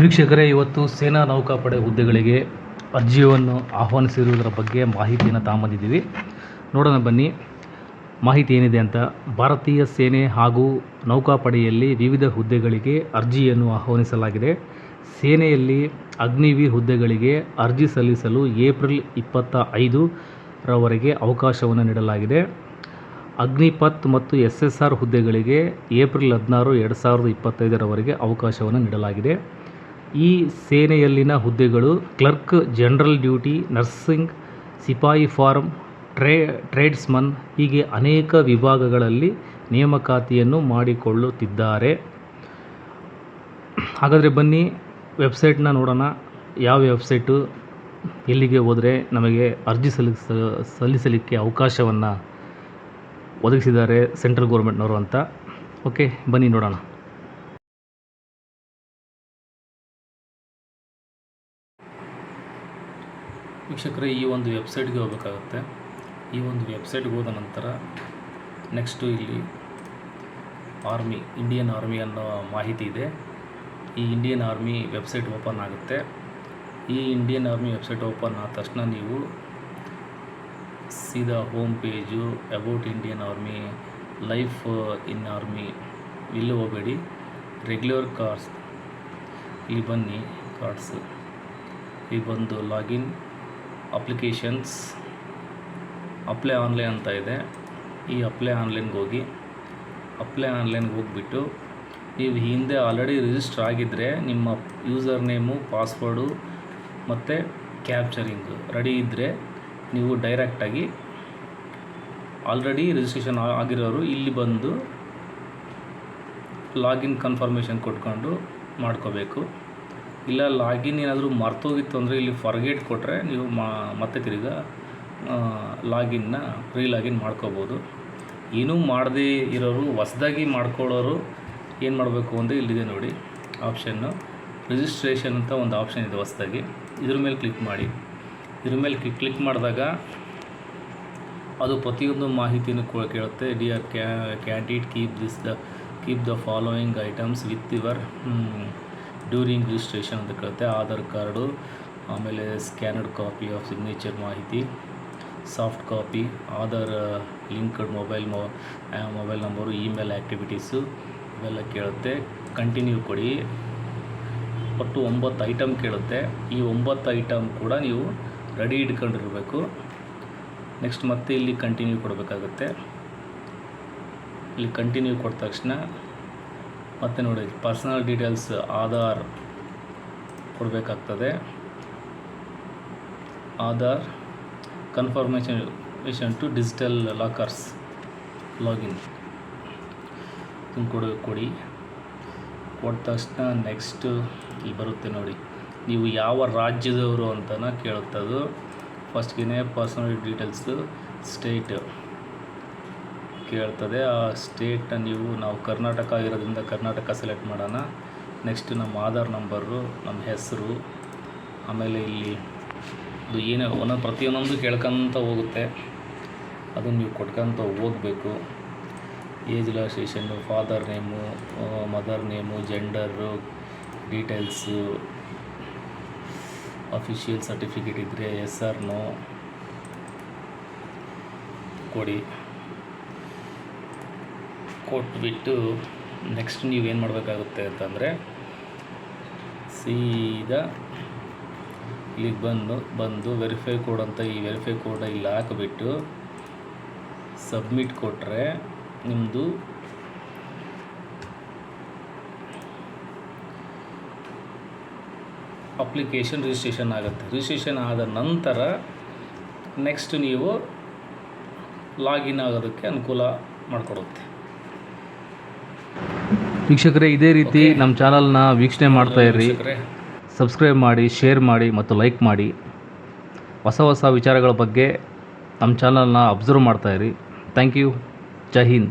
ವೀಕ್ಷಕರೇ, ಇವತ್ತು ಸೇನಾ ನೌಕಾಪಡೆ ಹುದ್ದೆಗಳಿಗೆ ಅರ್ಜಿಯನ್ನು ಆಹ್ವಾನಿಸಿರುವುದರ ಬಗ್ಗೆ ಮಾಹಿತಿಯನ್ನು ತಗೊಂಬಂದಿದ್ದೀವಿ ನೋಡೋಣ, ಬನ್ನಿ. ಮಾಹಿತಿ ಏನಿದೆ ಅಂತ. ಭಾರತೀಯ ಸೇನೆ ಹಾಗೂ ನೌಕಾಪಡೆಯಲ್ಲಿ ವಿವಿಧ ಹುದ್ದೆಗಳಿಗೆ ಅರ್ಜಿಯನ್ನು ಆಹ್ವಾನಿಸಲಾಗಿದೆ. ಸೇನೆಯಲ್ಲಿ ಅಗ್ನಿವೀರ್ ಹುದ್ದೆಗಳಿಗೆ ಅರ್ಜಿ ಸಲ್ಲಿಸಲು ಏಪ್ರಿಲ್ ಇಪ್ಪತ್ತ ಐದರವರೆಗೆ ಅವಕಾಶವನ್ನು ನೀಡಲಾಗಿದೆ. ಅಗ್ನಿಪಥ್ ಮತ್ತು ಎಸ್ ಎಸ್ ಆರ್ ಹುದ್ದೆಗಳಿಗೆ ಏಪ್ರಿಲ್ ಹದಿನಾರು, ಎರಡು ಸಾವಿರದ ಇಪ್ಪತ್ತೈದರವರೆಗೆ ಅವಕಾಶವನ್ನು ನೀಡಲಾಗಿದೆ. ಈ ಸೇನೆಯಲ್ಲಿನ ಹುದ್ದೆಗಳು ಕ್ಲರ್ಕ್, ಜನರಲ್ ಡ್ಯೂಟಿ, ನರ್ಸಿಂಗ್, ಸಿಪಾಯಿ ಫಾರ್ಮ್ ಟ್ರೇ, ಟ್ರೇಡ್ಸ್ಮನ್ ಹೀಗೆ ಅನೇಕ ವಿಭಾಗಗಳಲ್ಲಿ ನೇಮಕಾತಿಯನ್ನು ಮಾಡಿಕೊಳ್ಳುತ್ತಿದ್ದಾರೆ. ಹಾಗಾದರೆ ಬನ್ನಿ, ವೆಬ್ಸೈಟ್ನ ನೋಡೋಣ. ಯಾವ ವೆಬ್ಸೈಟು? ಎಲ್ಲಿಗೆ ಹೋದರೆ ನಮಗೆ ಅರ್ಜಿ ಸಲ್ಲಿಸ, ಸಲ್ಲಿಸಲಿಕ್ಕೆ ಅವಕಾಶವನ್ನು ಒದಗಿಸಿದ್ದಾರೆ ಸೆಂಟ್ರಲ್ ಗೌರ್ಮೆಂಟ್ನವರು ಅಂತ. ಓಕೆ, ಬನ್ನಿ ನೋಡೋಣ. ವೀಕ್ಷಕರೇ, ಈ ಒಂದು ವೆಬ್ಸೈಟ್ಗೆ ಹೋಗಬೇಕಾಗುತ್ತೆ. ಈ ಒಂದು ವೆಬ್ಸೈಟ್ಗೆ ಹೋದ ನಂತರ ನೆಕ್ಸ್ಟು ಇಲ್ಲಿ ಆರ್ಮಿ, ಇಂಡಿಯನ್ ಆರ್ಮಿ ಅನ್ನೋ ಮಾಹಿತಿ ಇದೆ. ಈ ಇಂಡಿಯನ್ ಆರ್ಮಿ ವೆಬ್ಸೈಟ್ ಓಪನ್ ಆಗುತ್ತೆ. ಈ ಇಂಡಿಯನ್ ಆರ್ಮಿ ವೆಬ್ಸೈಟ್ ಓಪನ್ ಆದ ತಕ್ಷಣ ನೀವು ಸೀದಾ home page about Indian army, life in army ಇಲ್ಲಿ ಹೋಗಬೇಡಿ. ರೆಗ್ಯುಲರ್ ಕಾರ್ಡ್ಸ್ ಇಲ್ಲಿ ಬನ್ನಿ, ಕಾರ್ಡ್ಸ್. ಇಲ್ಲಿ ಬಂದು ಲಾಗಿನ್. ಅಪ್ಲಿಕೇಶನ್ಸ್ ಅಪ್ಲೈ ಆನ್ಲೈನ್ ಅಂತ ಇದೆ. ಈ ಅಪ್ಲೈ ಆನ್ಲೈನ್ಗೆ ಹೋಗಿ ಅಪ್ಲೈ ಆನ್ಲೈನ್ಗೆ ಹೋಗ್ಬಿಟ್ಟು, ನೀವು ಹಿಂದೆ ಆಲ್ರೆಡಿ ರಿಜಿಸ್ಟರ್ ಆಗಿದ್ದರೆ ನಿಮ್ಮ ಯೂಸರ್ ನೇಮು ಪಾಸ್ವರ್ಡು ಮತ್ತು ಕ್ಯಾಪ್ಚರಿಂಗು ರೆಡಿ ಇದ್ದರೆ ನೀವು ಡೈರೆಕ್ಟಾಗಿ ಆಲ್ರೆಡಿ ರಿಜಿಸ್ಟ್ರೇಷನ್ ಆಗಿರೋರು ಇಲ್ಲಿ ಬಂದು ಲಾಗಿನ್ ಕನ್ಫರ್ಮೇಷನ್ ಕೊಟ್ಕೊಂಡು ಮಾಡ್ಕೋಬೇಕು. ಇಲ್ಲ ಲಾಗಿನ್ ಏನಾದರೂ ಮರ್ತೋಗಿತ್ತು ಅಂದರೆ ಇಲ್ಲಿ ಫರ್ಗೇಟ್ ಕೊಟ್ಟರೆ ನೀವು ಮತ್ತೆ ತಿರ್ಗಾ ಲಾಗಿನ್ನ ಪ್ರೀ ಲಾಗಿನ್ ಮಾಡ್ಕೋಬೋದು. ಏನೂ ಮಾಡದೇ ಇರೋರು, ಹೊಸ್ದಾಗಿ ಮಾಡ್ಕೊಳ್ಳೋರು ಏನು ಮಾಡಬೇಕು ಅಂದರೆ ಇಲ್ಲಿದೆ ನೋಡಿ ಆಪ್ಷನ್ನು ರಿಜಿಸ್ಟ್ರೇಷನ್ ಅಂತ ಒಂದು ಆಪ್ಷನ್ ಇದೆ ಹೊಸ್ದಾಗಿ. ಇದ್ರ ಮೇಲೆ ಕ್ಲಿಕ್ ಮಾಡಿ. ಇದ್ರ ಮೇಲೆ ಕ್ಲಿಕ್ ಕ್ಲಿಕ್ ಮಾಡಿದಾಗ ಅದು ಪ್ರತಿಯೊಂದು ಮಾಹಿತಿಯನ್ನು ಕೇಳುತ್ತೆ. ಡಿ ಆರ್ ಕ್ಯಾ candidate keep this the keep the following items with your during registration ಅಂತ ಕೇಳುತ್ತೆ, ಆಧಾರ್ ಕಾರ್ಡು, ಆಮೇಲೆ ಸ್ಕ್ಯಾನರ್ಡ್ ಕಾಪಿ ಆಫ್ ಸಿಗ್ನೇಚರ್ ಮಾಹಿತಿ, soft copy, Aadhaar linked mobile ಮೊ ಮೊಬೈಲ್ ನಂಬರು, ಇಮೇಲ್ ಆ್ಯಕ್ಟಿವಿಟೀಸು ಇವೆಲ್ಲ ಕೇಳುತ್ತೆ. ಕಂಟಿನ್ಯೂ ಕೊಡಿ. ಒಟ್ಟು ಒಂಬತ್ತು ಐಟಮ್ ಕೇಳುತ್ತೆ. ಈ ಒಂಬತ್ತು ಐಟಮ್ ಕೂಡ ನೀವು ರೆಡಿ ಇಟ್ಕೊಂಡಿರಬೇಕು. ನೆಕ್ಸ್ಟ್ ಮತ್ತೆ ಇಲ್ಲಿ ಕಂಟಿನ್ಯೂ ಕೊಡಬೇಕಾಗುತ್ತೆ. ಇಲ್ಲಿ ಕಂಟಿನ್ಯೂ ಕೊಟ್ಟ ತಕ್ಷಣ ಮತ್ತೆ ನೋಡಿ ಪರ್ಸನಲ್ ಡೀಟೇಲ್ಸ್ ಆಧಾರ್ ಕೊಡಬೇಕಾಗ್ತದೆ. Aadhaar confirmation mission to digital lockers login ಕೊಡ, ಕೊಡಿ. ಕೊಟ್ಟ ತಕ್ಷಣ ನೆಕ್ಸ್ಟು ಇಲ್ಲಿ ಬರುತ್ತೆ ನೋಡಿ. ನೀವು ಯಾವ ರಾಜ್ಯದವರು ಅಂತ ಕೇಳುತ್ತದು. ಫಸ್ಟ್ಗೆ ಪರ್ಸನಲ್ ಡೀಟೇಲ್ಸು ಸ್ಟೇಟ್ ಕೇಳ್ತದೆ, ಆ ಸ್ಟೇಟ್ನ ನೀವು, ನಾವು ಕರ್ನಾಟಕ ಇರೋದ್ರಿಂದ ಕರ್ನಾಟಕ ಸೆಲೆಕ್ಟ್ ಮಾಡೋಣ. ನೆಕ್ಸ್ಟ್ ನಮ್ಮ ಆಧಾರ್ ನಂಬರು ನಮ್ಮ ಹೆಸರು, ಆಮೇಲೆ ಇಲ್ಲಿ ಅದು ಏನೇ ಒಂದೊಂದು ಪ್ರತಿಯೊಂದೊಂದು ಕೇಳ್ಕೊಂತ ಹೋಗುತ್ತೆ. ಅದನ್ನು ನೀವು ಕೊಟ್ಕೊಂತ ಹೋಗಬೇಕು. Age relaxation father name mother name gender details official certificate ಇದ್ದರೆ ಎಸ್ ಆರ್ ನೋ ಕೊಡಿ. ಕೊಟ್ಬಿಟ್ಟು ನೆಕ್ಸ್ಟ್ ನೀವು ಏನು ಮಾಡಬೇಕಾಗುತ್ತೆ ಅಂತಂದರೆ ಸೀದಾ ಇಲ್ಲಿಗೆ ಬಂದು ಬಂದು ವೆರಿಫೈ ಕೋಡ್ ಅಂತ ಈ ವೆರಿಫೈ ಕೋಡ್ ಇಲ್ಲಿ ಹಾಕಿಬಿಟ್ಟು ಸಬ್ಮಿಟ್ ಕೊಟ್ಟರೆ ನಿಮ್ಮದು ಅಪ್ಲಿಕೇಶನ್ ರಿಜಿಸ್ಟ್ರೇಷನ್ ಆಗುತ್ತೆ. ರಿಜಿಸ್ಟ್ರೇಷನ್ ಆದ ನಂತರ ನೆಕ್ಸ್ಟ್ ನೀವು ಲಾಗಿನ್ ಆಗೋದಕ್ಕೆ ಅನುಕೂಲ ಮಾಡಿಕೊಡುತ್ತೆ. ವೀಕ್ಷಕರೇ ಇದೇ ರೀತಿ. ನಮ್ಮ ಚಾನಲ್ನ ವೀಕ್ಷಣೆ ಮಾಡ್ತಾ ಇರ್ರಿ. ಸಬ್ಸ್ಕ್ರೈಬ್ ಮಾಡಿ ಶೇರ್ ಮಾಡಿ ಮತ್ತು ಲೈಕ್ ಮಾಡಿ. ಹೊಸ ಹೊಸ ವಿಚಾರಗಳ ಬಗ್ಗೆ ನಮ್ಮ ಚಾನಲ್ನ ಅಬ್ಸರ್ವ್ ಮಾಡ್ತಾ ಇರಿ ಥ್ಯಾಂಕ್ ಯು ಜೈ ಹಿಂದ್